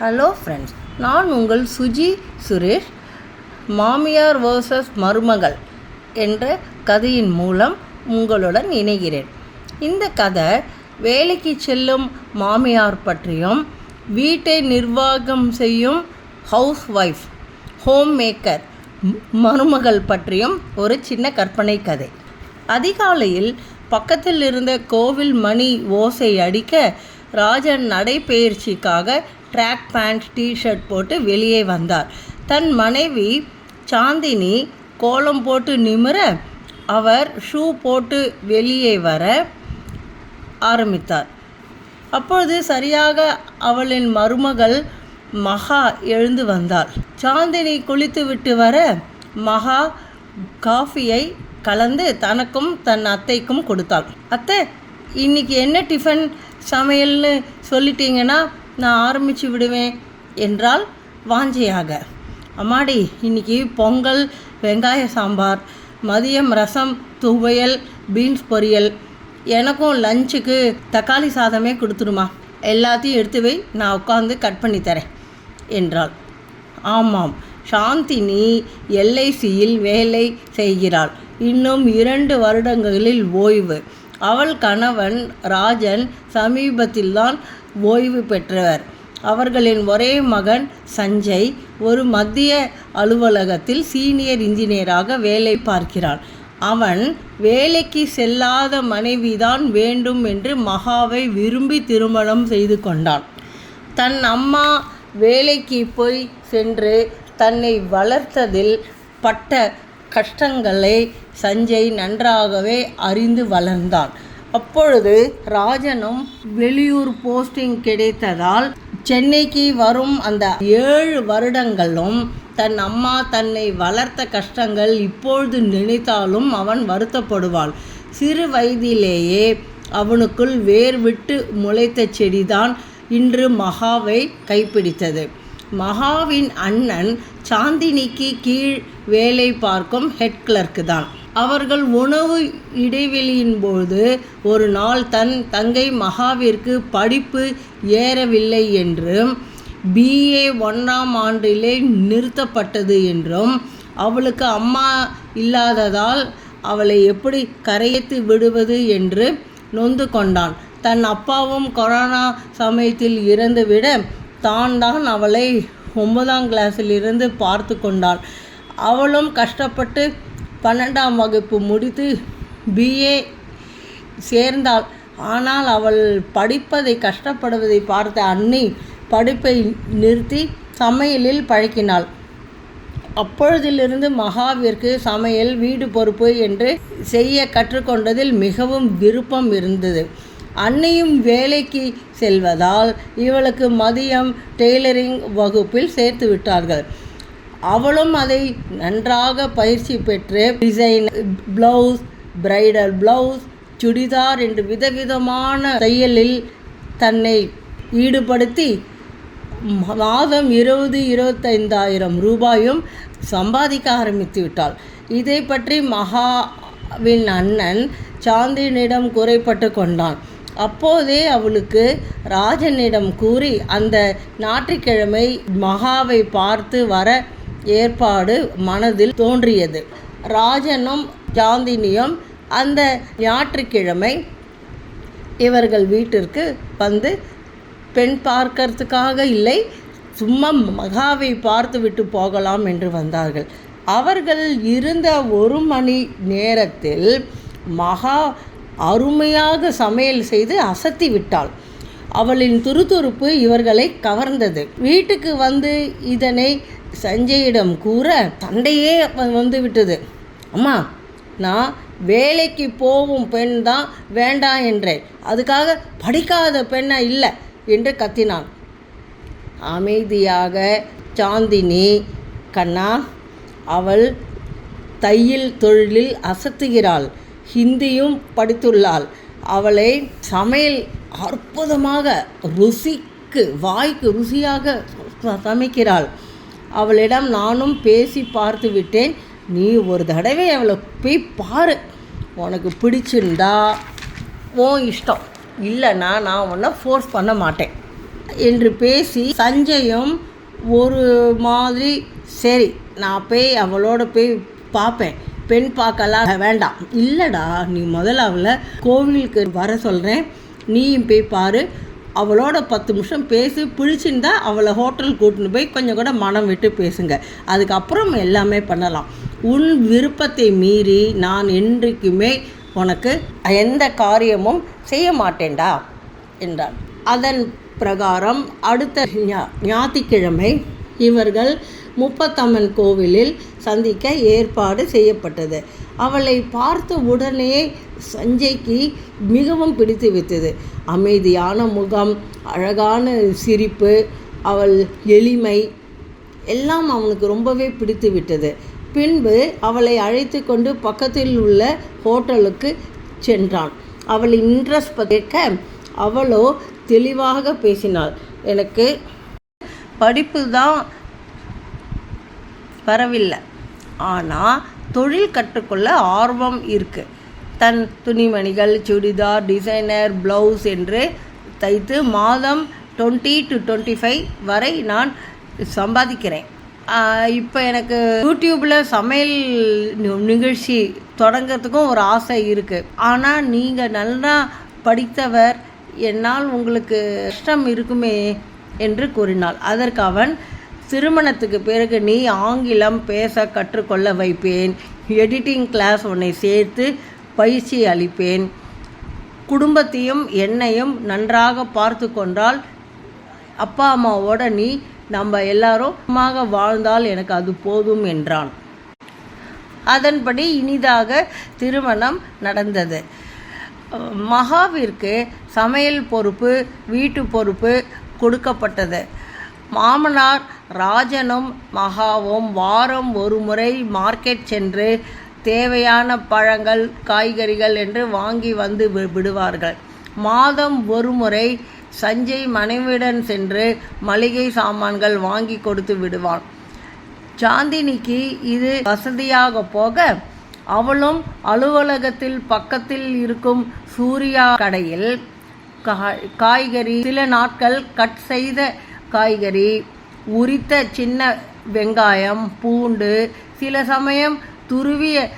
Hello friends நான் உங்கள் சுஜி சுரேஷ் மாமியார் வேர்சஸ் மருமகள் என்ற கதையின் மூலம் உங்களுடன் இணைகிறேன். இந்த கதை வேலைக்கு செல்லும் மாமியார் பற்றியும் வீட்டை நிர்வாகம் செய்யும் ஹவுஸ் ஒய்ஃப் ஹோம் மேக்கர் மருமகள் பற்றியும் ஒரு சின்ன கற்பனை கதை. அதிகாலையில் பக்கத்தில் இருந்த கோவில் மணி ஓசை அடிக்க ராஜன் நடைபயிற்சிக்காக ட்ராக் பேண்ட் டிஷர்ட் போட்டு வெளியே வந்தார். தன் மனைவி சாந்தினி கோலம் போட்டு நிமிர அவர் ஷூ போட்டு வெளியே வர ஆரம்பித்தார். அப்பொழுது சரியாக அவளின் மருமகள் மகா எழுந்து வந்தாள். சாந்தினி குளித்துவிட்டு வர மகா காஃபியை கலந்து தனக்கும் தன் அத்தைக்கும் கொடுத்தாள். அத்தை இன்னைக்கு என்ன டிஃபன் சமையல்னு சொல்லிட்டீங்கன்னா நான் ஆரம்பித்து விடுவேன் என்றால் வாஞ்சையாக. அம்மாடி இன்னைக்கு பொங்கல் வெங்காய சாம்பார் மதியம் ரசம் துவையல் பீன்ஸ் பொரியல். எனக்கும் லஞ்சுக்கு தக்காளி சாதமே கொடுத்துருமா? எல்லாத்தையும் எடுத்து வை நான் உட்காந்து கட் பண்ணி தரேன் என்றாள். ஆமாம் சாந்தினி எல்ஐசியில் வேலை செய்கிறாள். இன்னும் இரண்டு வருடங்களில் ஓய்வு. அவள் கணவன் ராஜன் சமீபத்தில்தான் ஓய்வு பெற்றவர். அவர்களின் ஒரே மகன் சஞ்சய் ஒரு மத்திய அலுவலகத்தில் சீனியர் இன்ஜினியராக வேலை பார்க்கிறான். அவன் வேலைக்கு செல்லாத மனைவிதான் வேண்டும் என்று மகாவை விரும்பி திருமணம் செய்து கொண்டான். தன் அம்மா வேலைக்கு போய் சென்று தன்னை வளர்த்ததில் பட்ட கஷ்டங்களை சஞ்சய் நன்றாகவே அறிந்து வளர்ந்தான். அப்பொழுது ராஜனும் வெளியூர் போஸ்டிங் கிடைத்ததால் சென்னைக்கு வரும் அந்த ஏழு வருடங்களும் தன் அம்மா தன்னை வளர்த்த கஷ்டங்கள் இப்பொழுது நினைத்தாலும் அவன் வருத்தப்படுவாள். சிறு வயதிலேயே அவனுக்குள் வேர் விட்டு முளைத்த செடிதான் இன்று மகாவை கைப்பிடித்தது. மகாவின் அண்ணன் சாந்தினிக்கு கீழ் வேலை பார்க்கும் ஹெட் கிளர்க்கு தான் அவர்கள் உணவு இடைவெளியின் போது ஒரு நாள் தன் தங்கை மகாவிற்கு படிப்பு ஏறவில்லை என்றும் பிஏ ஒன்றாம் ஆண்டிலே நிறுத்தப்பட்டது என்றும் அவளுக்கு அம்மா இல்லாததால் அவளை எப்படி கரையத்து விடுவது என்று நொந்து கொண்டான். தன் அப்பாவும் கொரோனா சமயத்தில் இறந்துவிட தான் தான் அவளை ஒன்பதாம் கிளாஸில் இருந்து பார்த்து கொண்டாள். அவளும் கஷ்டப்பட்டு பன்னெண்டாம் வகுப்பு முடித்து பிஏ சேர்ந்தாள். ஆனால் அவள் படிப்பதை கஷ்டப்படுவதை பார்த்த அண்ணி படிப்பை நிறுத்தி சமையலில் பழக்கினாள் அப்பொழுதிலிருந்து மகாவிற்கு சமையல் வீடு பொறுப்பு என்று செய்ய கற்றுக்கொண்டதில் மிகவும் விருப்பம் இருந்தது. அன்னையும் வேலைக்கு செல்வதால் இவளுக்கு மதியம் டெய்லரிங் வகுப்பில் சேர்த்து விட்டார்கள். அவளும் அதை நன்றாக பயிற்சி பெற்று design blouse bridal blouse churidar என்று விதவிதமான செயலில் தன்னை ஈடுபடுத்தி மாதம் இருபது இருபத்தைந்தாயிரம் ரூபாயும் சம்பாதிக்க ஆரம்பித்து விட்டாள். இதை பற்றி மகாவின் அண்ணன் சாந்தினிடம் குறைப்பட்டு கொண்டான். அப்போதே அவளுக்கு ராஜனிடம் கூறி அந்த ஞாயிற்றுக்கிழமை மகாவை பார்த்து வர ஏற்பாடு மனதில் தோன்றியது. ராஜனும் சாந்தினியும் அந்த ஞாயிற்றுக்கிழமை இவர்கள் வீட்டிற்கு வந்து பெண் பார்க்கறதுக்காக இல்லை சும்மா மகாவை பார்த்து விட்டு போகலாம் என்று வந்தார்கள். அவர்கள் இருந்த ஒரு மணி நேரத்தில் மகா அருமையாக சமையல் செய்து அசத்தி விட்டாள். அவளின் துருதுருப்பு இவர்களை கவர்ந்தது. வீட்டுக்கு வந்து இதனை சஞ்சயிடம் கூற சண்டையே வந்து விட்டது அம்மா நான் வேலைக்கு போகும் பெண் தான் வேண்டாம் என்றேன். அதுக்காக படிக்காத பெண்ணை இல்லை என்று கத்தினான். அமைதியாக சாந்தினி கண்ணா அவள் தையல் தொழிலில் அசத்துகிறாள். ஹிந்தியும் படித்துள்ளாள். அவளை சமையல் அற்புதமாக ருசிக்கு வாய்க்கு ருசியாக சமைக்கிறாள். அவளிடம் நானும் பேசி பார்த்து விட்டேன். நீ ஒரு தடவை அவளை போய் பாரு. உனக்கு பிடிச்சிருந்தா உன் இஷ்டம். இல்லைன்னா நான் உன்னை ஃபோர்ஸ் பண்ண மாட்டேன். என்று பேசி சஞ்சயும் ஒரு மாதிரி சரி நான் போய் அவளோட போய் பார்ப்பேன். பெண் பார்க்கலாம் வேண்டாம். இல்லைடா நீ முதல்ல அவளை கோவிலுக்கு வர சொல்கிறேன் நீயும் போய் பாரு. அவளோட பத்து நிமிஷம் பேசி பிடிச்சிருந்தா அவளை ஹோட்டல் கூட்டின்னு போய் கொஞ்சம் கூட மனம் விட்டு பேசுங்க. அதுக்கப்புறம் எல்லாமே பண்ணலாம். உன் விருப்பத்தை மீறி நான் என்றைக்குமே உனக்கு எந்த காரியமும் செய்ய மாட்டேன்டா என்றான் அதன் பிரகாரம் அடுத்த ஞா- ஞாயிற்றுக்கிழமை இவர்கள் முப்பத்தம்மன் கோவிலில் சந்திக்க ஏற்பாடு செய்யப்பட்டது. அவளை பார்த்த உடனே சஞ்சய்க்கு மிகவும் பிடித்து விட்டது அமைதியான முகம் அழகான சிரிப்பு அவள் எளிமை எல்லாம் அவனுக்கு ரொம்பவே பிடித்து விட்டது பின்பு அவளை அழைத்து கொண்டு பக்கத்தில் உள்ள ஹோட்டலுக்கு சென்றான். அவள் இன்ட்ரெஸ்ட் கேட்க அவளோ தெளிவாக பேசினாள். எனக்கு படிப்பு தான் வரவில்லை. ஆனால் தொழில் கற்றுக்கொள்ள ஆர்வம் இருக்குது தன் துணிமணிகள் சுடிதார் டிசைனர் ப்ளவுஸ் என்று தைத்து மாதம் டுவெண்ட்டி டு டுவெண்ட்டி ஃபைவ் வரை நான் சம்பாதிக்கிறேன். இப்போ எனக்கு யூடியூப்பில் சமையல் நிகழ்ச்சி தொடங்கிறதுக்கும் ஒரு ஆசை இருக்குது ஆனால் நீங்கள் நல்லா படித்தவர் என்னால் உங்களுக்கு கஷ்டம் இருக்குமே என்று கூறினாள். அதற்கு அவன் திருமணத்துக்கு பிறகு நீ ஆங்கிலம் பேச கற்றுக்கொள்ள வைப்பேன். எடிட்டிங் கிளாஸ் உன்னை சேர்த்து பயிற்சி அளிப்பேன். குடும்பத்தையும் என்னையும் நன்றாக பார்த்து கொண்டால் அப்பா அம்மாவோட நீ நம்ம எல்லாரும் வாழ்ந்தால் எனக்கு அது போதும் என்றான். அதன்படி இனிதாக திருமணம் நடந்தது. மகாவிற்கு சமையல் பொறுப்பு வீட்டு பொறுப்பு கொடுக்கப்பட்டது. மாமனார் ராஜனும் மகாவும் வாரம் ஒரு முறை மார்க்கெட் சென்று தேவையான பழங்கள் காய்கறிகள் என்று வாங்கி வந்து வி- விடுவார்கள். மாதம் ஒரு முறை சஞ்சய் மனைவியுடன் சென்று மளிகை சாமான்கள் வாங்கி கொடுத்து விடுவான். சாந்தினிக்கு இது வசதியாக போக அவளும் அலுவலகத்தில் பக்கத்தில் இருக்கும் சூர்யா கடையில் கா- காய்கறி சில நாட்கள் கட் செய்த காய்கறி உரித்த சின்ன வெங்காயம் பூண்டு சில சமயம் துருவிய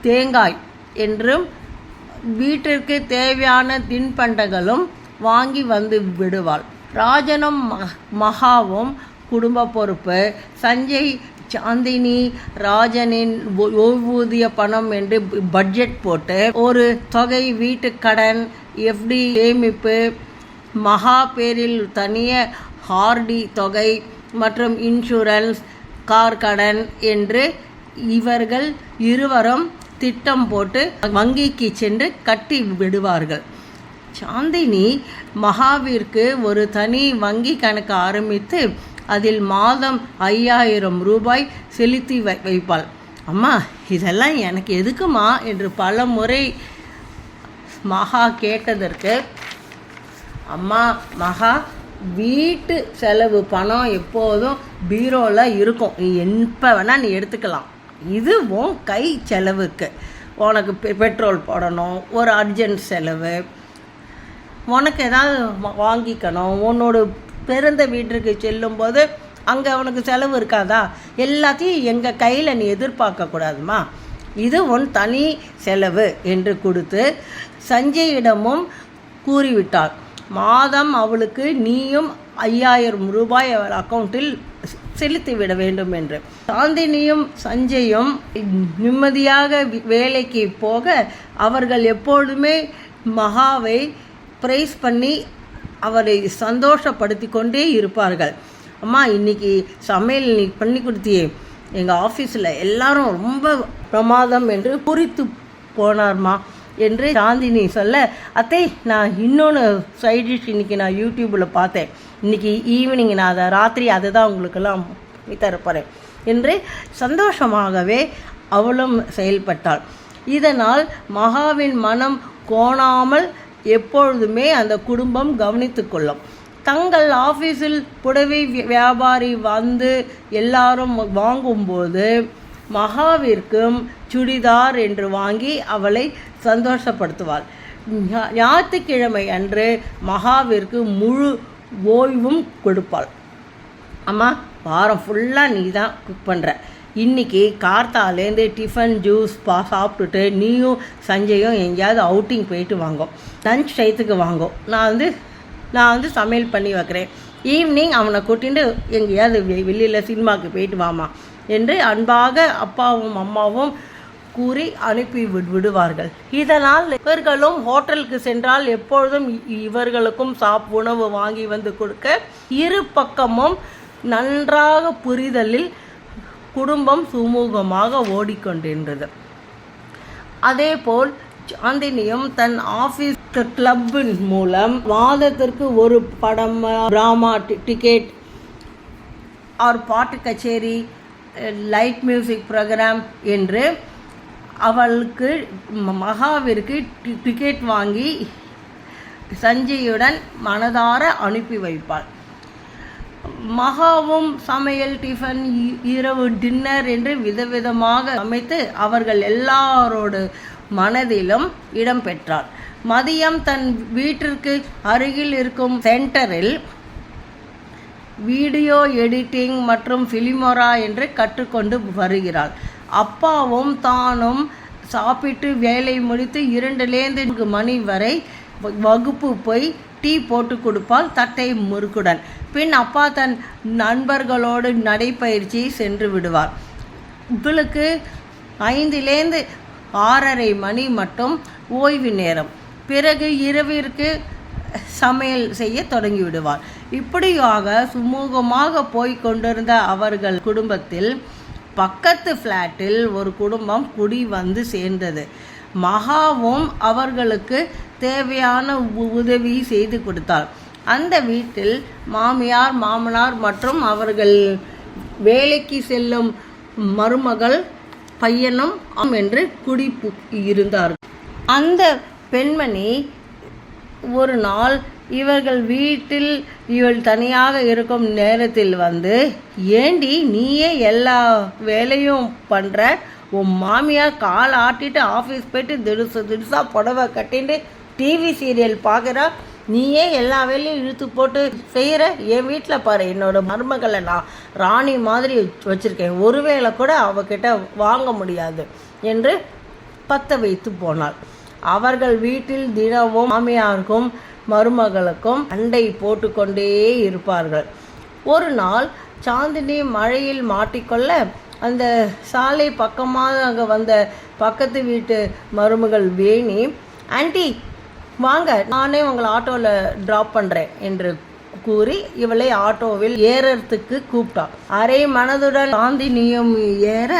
தேங்காய் என்றும் வீட்டிற்கு தேவையான தின்பண்டங்களும் வாங்கி வந்து விடுவாள். ராஜனும் ம- மகாவும் குடும்ப பொறுப்பு. சஞ்சய் சாந்தினி ராஜனின் ஓய்வூதிய பணம் என்று பட்ஜெட் போட்டு ஒரு தொகை வீட்டு கடன் எஃப்டி சேமிப்பு மகா பேரில் தனிய ஹார்டி தொகை மற்றும் இன்சூரன்ஸ் கார் கடன் என்று இவர்கள் இருவரும் திட்டம் போட்டு வங்கிக்கு சென்று கட்டி விடுவார்கள். சாந்தினி மகாவிற்கு ஒரு தனி வங்கி கணக்கு ஆரம்பித்து அதில் மாதம் ஐயாயிரம் ரூபாய் செலுத்தி வை வைப்பாள். அம்மா இதெல்லாம் எனக்கு எதுக்குமா? என்று பல முறை மகா கேட்டதற்கு அம்மா மகா வீட்டு செலவு பணம் எப்போதும் பீரோவில் இருக்கும். நீ எப்போ வேணால் நீ எடுத்துக்கலாம். இது உன் கை செலவுக்கு. உனக்கு பெ- பெட்ரோல் போடணும் ஒரு அர்ஜென்ட் செலவு. உனக்கு ஏதாவது வாங்கிக்கணும். உன்னோட பிறந்த வீட்டிற்கு செல்லும்போது அங்கே உனக்கு செலவு இருக்காதா? எல்லாத்தையும் எங்கள் கையில் நீ எதிர்பார்க்கக்கூடாதுமா இது உன் தனி செலவு என்று கொடுத்து சஞ்சயிடமும் கூறிவிட்டாள் மாதம் அவளுக்கு நீயும் ஐயாயிரம் ரூபாய் அவள் அக்கௌண்ட்டில் செலுத்திவிட வேண்டும் என்று. சாந்தினியும் சஞ்சயும் நிம்மதியாக வேலைக்கு போக அவர்கள் எப்பொழுதுமே மகாவை ப்ரைஸ் பண்ணி அவரை சந்தோஷப்படுத்தி கொண்டே இருப்பார்கள். அம்மா இன்னைக்கு சமையல் நீ பண்ணி கொடுத்தியே. எங்கள் ஆஃபீஸில் எல்லாரும் ரொம்ப பிரமாதம் என்று குறித்து போனார்மா. என்று சாந்தினி சொல்ல அத்தை நான் இன்னொன்று சைட் டிஷ் இன்றைக்கி நான் யூடியூப்பில் பார்த்தேன். இன்னைக்கு ஈவினிங் நான் அதை ராத்திரி அதை தான் உங்களுக்கெல்லாம் தரப்போகிறேன் என்று சந்தோஷமாகவே அவளும் செயல்பட்டாள். இதனால் மகாவின் மனம் கோணாமல் எப்பொழுதுமே அந்த குடும்பம் கவனித்து கொள்ளும். தங்கள் ஆஃபீஸில் புடவை வியாபாரி வந்து எல்லாரும் வாங்கும்போது மகாவிற்கும் சுடிதார் என்று வாங்கி அவளை சந்தோஷப்படுத்துவாள். ஞாயிற்றுக்கிழமை அன்று மகாவிற்கு முழு ஓய்வும் கொடுப்பாள். அம்மா வாரம் ஃபுல்லாக நீ தான் குக் பண்ணுற இன்றைக்கி கார்த்தாலேருந்து டிஃபன் ஜூஸ் பா சாப்பிட்டுட்டு நீயும் சஞ்சயும் எங்கேயாவது அவுட்டிங் போயிட்டு வாங்கும் லஞ்ச் டயத்துக்கு வாங்கும் நான் வந்து நான் வந்து சமையல் பண்ணி வைக்கிறேன். ஈவினிங் அவனை கூட்டிட்டு எங்கேயாவது வெ- வெளியில் சினிமாவுக்கு போயிட்டு வாமா என்று அன்பாக அப்பாவும் அம்மாவும் கூறி அனுப்பி விடுவார்கள். இதனால் இவர்களும் ஹோட்டலுக்கு சென்றால் எப்பொழுதும் இவர்களுக்கும் சாப் உணவு வாங்கி வந்து கொடுக்க இரு பக்கமும் நன்றாக புரிதலில் குடும்பம் சுமூகமாக ஓடிக்கொண்டிருந்தது. அதேபோல் சாந்தினியும் தன் ஆஃபீஸ் கிளப்பின் மூலம் மாதத்திற்கு ஒரு படம் டிராமா டிக்கெட் ஆர் பாட்டு கச்சேரி லைட் மியூசிக் ப்ரோக்ராம் என்று அவளுக்கு மகாவிற்கு டி- டிக்கெட் வாங்கி சஞ்சயுடன் மனதார அனுப்பி வைப்பாள். மகாவும் சமையல் டிஃபன் இ- இரவு டின்னர் என்று விதவிதமாக அமைத்து அவர்கள் எல்லாரோடு மனதிலும் இடம் பெற்றார் மதியம் தன் வீட்டிற்கு அருகில் இருக்கும் சென்டரில் வீடியோ எடிட்டிங் மற்றும் ஃபிலிமோரா என்று கற்றுக்கொண்டு வருகிறாள். அப்பாவும் தானும் சாப்பிட்டு வேலை முடித்து இரண்டுலேருந்து மணி வரை வ- வகுப்பு போய் டீ போட்டு கொடுப்பால் தட்டை முறுக்குடன். பின் அப்பா தன் நண்பர்களோடு நடைப்பயிற்சி சென்று விடுவார். இவளுக்கு ஐந்திலேருந்து ஆறரை மணி மட்டும் ஓய்வு நேரம். பிறகு இரவிற்கு சமையல் செய்ய தொடங்கி விடுவார். இப்படியாக சுமூகமாக போய் கொண்டிருந்த அவர்கள் குடும்பத்தில் பக்கத்து ஃப்ளாட்டில் ஒரு குடும்பம் குடி வந்து சேர்ந்தது. மகாவும் அவர்களுக்கு தேவையான உ- உதவி செய்து கொடுத்தார் அந்த வீட்டில் மாமியார் மாமனார் மற்றும் அவர்கள் வேலைக்கு செல்லும் மருமகள் பையனும் என்று குடி இருந்தார் இருந்தார்கள். அந்த பெண்மணி ஒரு நாள் இவர்கள் வீட்டில் இவள் தனியாக இருக்கும் நேரத்தில் வந்து ஏண்டி நீயே எல்லா வேலையும் பண்ணுற உன் மாமியார் கால் ஆட்டிட்டு ஆஃபீஸ் போயிட்டு திடுசு திடுசா புடவை கட்டிட்டு டிவி சீரியல் பார்க்குறா நீயே எல்லா வேலையும் இழுத்து போட்டு செய்கிற என் வீட்டில் பாரு என்னோட மருமகளை நான் ராணி மாதிரி வச்சுருக்கேன். ஒருவேளை கூட அவகிட்ட வாங்க முடியாது என்று பத்த வைத்து போனாள். அவர்கள் வீட்டில் தினமும் மாமியாருக்கும் மருமகளுக்கும் அண்டை போட்டுக்கொண்டே இருப்பார்கள். ஒரு நாள் சாந்தினி மழையில் மாட்டிக்கொள்ள அந்த சாலை பக்கமாக வந்த பக்கத்து வீட்டு மருமகள் வேணி ஆன்ட்டி வாங்க நானே உங்களை ஆட்டோவில் ட்ராப் பண்ணுறேன் என்று கூறி இவளை ஆட்டோவில் ஏறத்துக்கு கூப்பிட்டான் அரை மனதுடன் சாந்தினியும் ஏற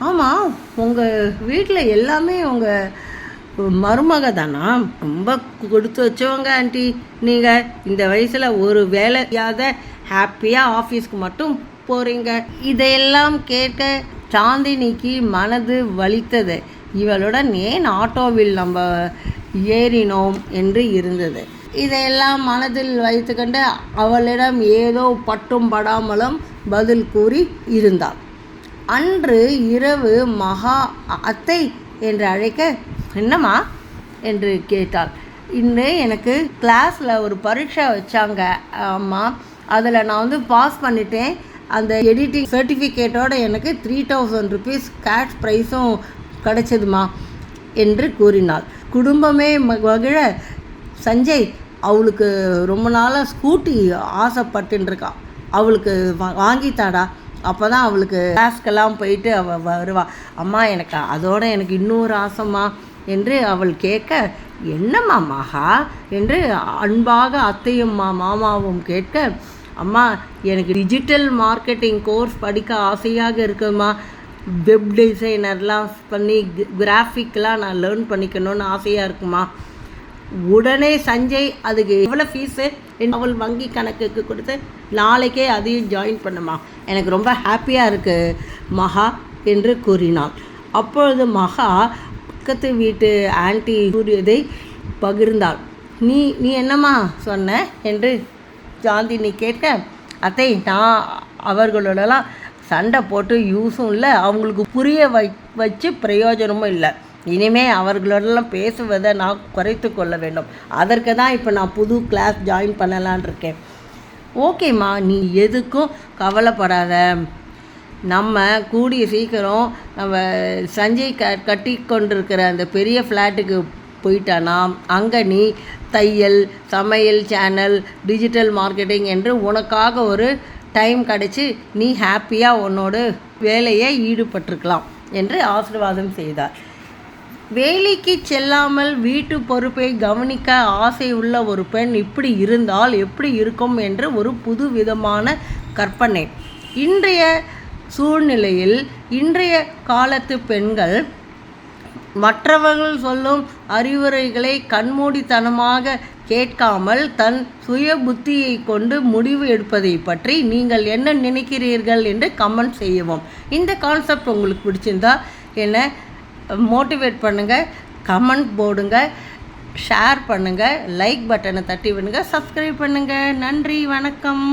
ஆமாம் உங்கள் வீட்டில் எல்லாமே உங்கள் மருமக தானா ரொம்ப கொடுத்து வச்சவங்க ஆண்டி. நீங்கள் இந்த வயசில் ஒரு வேலையாத ஹாப்பியாக ஆஃபீஸ்க்கு மட்டும் போகிறீங்க இதையெல்லாம் கேட்க சாந்தினிக்கு மனது வலித்தது. இவளுடன் ஏன் ஆட்டோவில் நம்ம ஏறினோம் என்று இருந்தது. இதையெல்லாம் மனதில் வைத்துக்கொண்டு அவளிடம் ஏதோ பட்டும் படாமலும் பதில் கூறி இருந்தாள். அன்று இரவு மகா அத்தை என்று அழைக்க என்னம்மா? என்று கேட்டாள். இன்னும் எனக்கு கிளாஸில் ஒரு பரீட்சை வச்சாங்க. அம்மா அதில் நான் வந்து பாஸ் பண்ணிட்டேன். அந்த எடிட்டிங் சர்டிஃபிகேட்டோட எனக்கு த்ரீ தௌசண்ட் ருபீஸ் கேஷ் ப்ரைஸும் கிடைச்சதுமா? என்று கூறினாள். குடும்பமே ம- மகிழ சஞ்சய் அவளுக்கு ரொம்ப நாளாக ஸ்கூட்டி ஆசைப்பட்டுன்னு அவளுக்கு வா- வாங்கித்தாடா. அப்போ தான் அவளுக்கு கிளாஸ்க்கெல்லாம் போயிட்டு அவள் வருவாள் அம்மா எனக்கு அதோட எனக்கு இன்னொரு ஆசைம்மா. என்று அவள் கேட்க என்னம்மா மகா? என்று அன்பாக அத்தையும் மா மாமாவும் கேட்க அம்மா எனக்கு டிஜிட்டல் மார்க்கெட்டிங் கோர்ஸ் படிக்க ஆசையாக இருக்குமா வெப் டிசைனர்லாம் பண்ணி கிராஃபிக்லாம் நான் லேர்ன் பண்ணிக்கணும்னு ஆசையாக இருக்குமா உடனே சஞ்சய் அதுக்கு எவ்வளோ ஃபீஸு அவள் வங்கி கணக்குக்கு கொடுத்து நாளைக்கே அதையும் ஜாயின் பண்ணுமா எனக்கு ரொம்ப ஹாப்பியாக இருக்குது மகா என்று கூறினாள். அப்பொழுது மகா பக்கத்து வீட்டு ஆன்ட்டி கூறியதை பகிர்ந்தாள். நீ நீ என்னம்மா சொன்ன? என்று சாந்தினி கேட்க அத்தை நான் அவர்களோடலாம் சண்டை போட்டு யூஸும் இல்லை. அவங்களுக்கு புரிய வை வச்சு பிரயோஜனமும் இல்லை. இனிமே அவர்களோடலாம் பேசுவதை நான் குறைத்து கொள்ள வேண்டும். அதற்கு தான் இப்போ நான் புது கிளாஸ் ஜாயின் பண்ணலான் இருக்கேன். ஓகேம்மா நீ எதுக்கும் கவலைப்படாத. நம்ம கூடிய சீக்கிரம் நம்ம சஞ்சய் க கட்டி கொண்டிருக்கிற அந்த பெரிய ஃப்ளாட்டுக்கு போயிட்டானா? அங்கே நீ தையல் சமையல் சேனல் டிஜிட்டல் மார்க்கெட்டிங் என்று உனக்காக ஒரு டைம் கிடச்சி நீ ஹாப்பியாக உன்னோட வேலையை ஈடுபட்டிருக்கலாம் என்று ஆசீர்வாதம் செய்தார். வேலைக்கு செல்லாமல் வீட்டு பொறுப்பை கவனிக்க ஆசை உள்ள ஒரு பெண் இப்படி இருந்தால் எப்படி இருக்கும் என்று ஒரு புது விதமான கற்பனை. இன்றைய சூழ்நிலையில் இன்றைய காலத்து பெண்கள் மற்றவர்கள் சொல்லும் அறிவுரைகளை கண்மூடித்தனமாக கேட்காமல் தன் சுய புத்தியை கொண்டு முடிவு எடுப்பதை பற்றி நீங்கள் என்ன நினைக்கிறீர்கள் என்று கமெண்ட் செய்யவும். இந்த கான்செப்ட் உங்களுக்கு பிடிச்சிருந்தா என்ன மோட்டிவேட் பண்ணுங்கள் கமெண்ட் போடுங்க ஷேர் பண்ணுங்கள் லைக் பட்டனை தட்டி விடுங்க சப்ஸ்கிரைப் பண்ணுங்கள் நன்றி வணக்கம்.